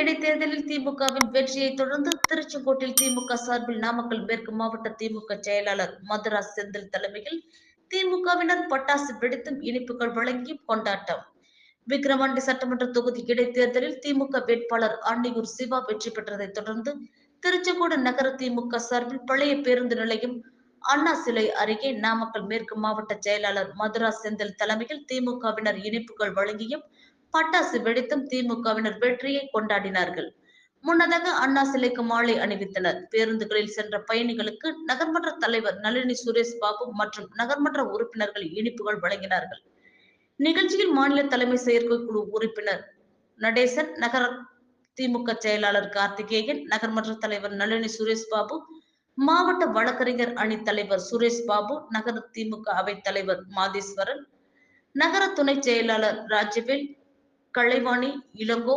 இடைத்தேர்தலில் திமுகவின் வெற்றியை தொடர்ந்து திருச்செங்கோட்டில் திமுக சார்பில் நாமக்கல் மேற்கு மாவட்ட திமுக செயலாளர் மதுரா செந்தில் தலைமையில் திமுகவினர் பட்டாசு வெடித்தும் இனிப்புகள் வழங்கியும் கொண்டாட்டம். விக்கிரவாண்டி சட்டமன்ற தொகுதி இடைத்தேர்தலில் திமுக வேட்பாளர் அன்னியூர் சிவா வெற்றி பெற்றதை தொடர்ந்து திருச்செங்கோடு நகர திமுக சார்பில் பழைய பேருந்து நிலையம் அண்ணா சிலை அருகே நாமக்கல் மேற்கு மாவட்ட செயலாளர் மதுரா செந்தில் தலைமையில் திமுகவினர் இனிப்புகள் வழங்கியும் பட்டாசு வெடித்தும் திமுகவினர் வெற்றியை கொண்டாடினார்கள். முன்னதாக அண்ணா சிலைக்கு மாலை அணிவித்தனர். பேருந்துகளில் சென்ற பயணிகளுக்கு நகர்மன்ற தலைவர் நளினி சுரேஷ் பாபு மற்றும் நகர்மன்ற உறுப்பினர்கள் இனிப்புகள் வழங்கினார்கள். நிகழ்ச்சியில் மாநில தலைமை செயற்குழு உறுப்பினர் நடேசன் நகர திமுக செயலாளர் கார்த்திகேயன் நகர்மன்ற தலைவர் நளினி சுரேஷ் பாபு மாவட்ட வழக்கறிஞர் அணி தலைவர் சுரேஷ் பாபு நகர திமுக அவைத் தலைவர் மாதேஸ்வரன் நகர துணை செயலாளர் ராஜவேல் கலைவாணி இளங்கோ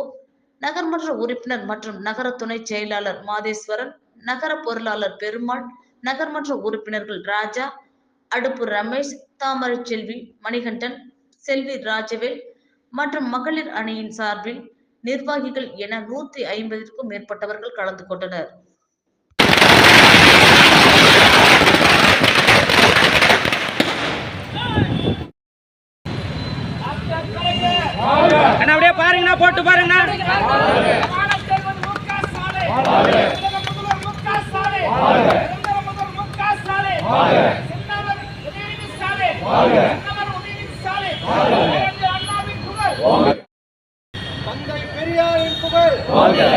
நகர்மன்ற உறுப்பினர் மற்றும் நகர துணை செயலாளர் மாதேஸ்வரன் நகர பொருளாளர் பெருமாள் நகர்மன்ற உறுப்பினர்கள் ராஜா அடுப்பு ரமேஷ் தாமரை செல்வி மணிகண்டன் செல்வி ராஜவேல் மற்றும் மகளிர் அணியின் சார்பில் நிர்வாகிகள் என நூத்தி ஐம்பதிற்கும் மேற்பட்டவர்கள் கலந்து கொண்டனர். பாருங்கண்ணா போட்டு புகழ். தந்தை பெரியாரின் புகழ் தந்தை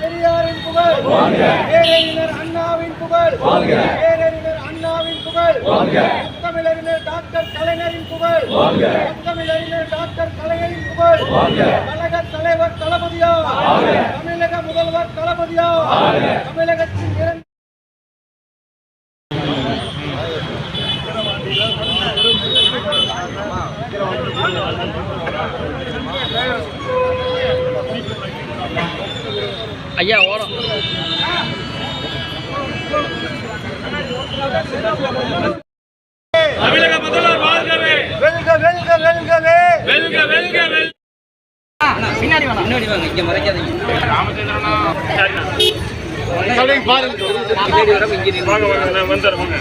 பெரியாரின் புகழ் பேரறிஞர் அண்ணாவின் புகழ் பேரறிஞர் அண்ணாவின் புகழ் கலைஞரின் புகழ் முத்தமிழறிஞர் டாக்டர் கலைஞரின் புகழ் கழக தலைவர் தளபதியா தமிழக முதல்வர் தளபதியா தமிழகத்தின் இரண்டு ஐயா ஓரம் வெல்கவே. வெல்க வெல்க வெல்க. பின்னாடி வாங்க பின்னாடி வாங்க இங்க மறைக்காதீங்க. ராமச்சந்திரனா? சொல்லுங்க பாருங்க. பின்னாடி வர இங்க நில்லுங்க. வாங்க வாங்க நான் வந்துடுறேன் வாங்க.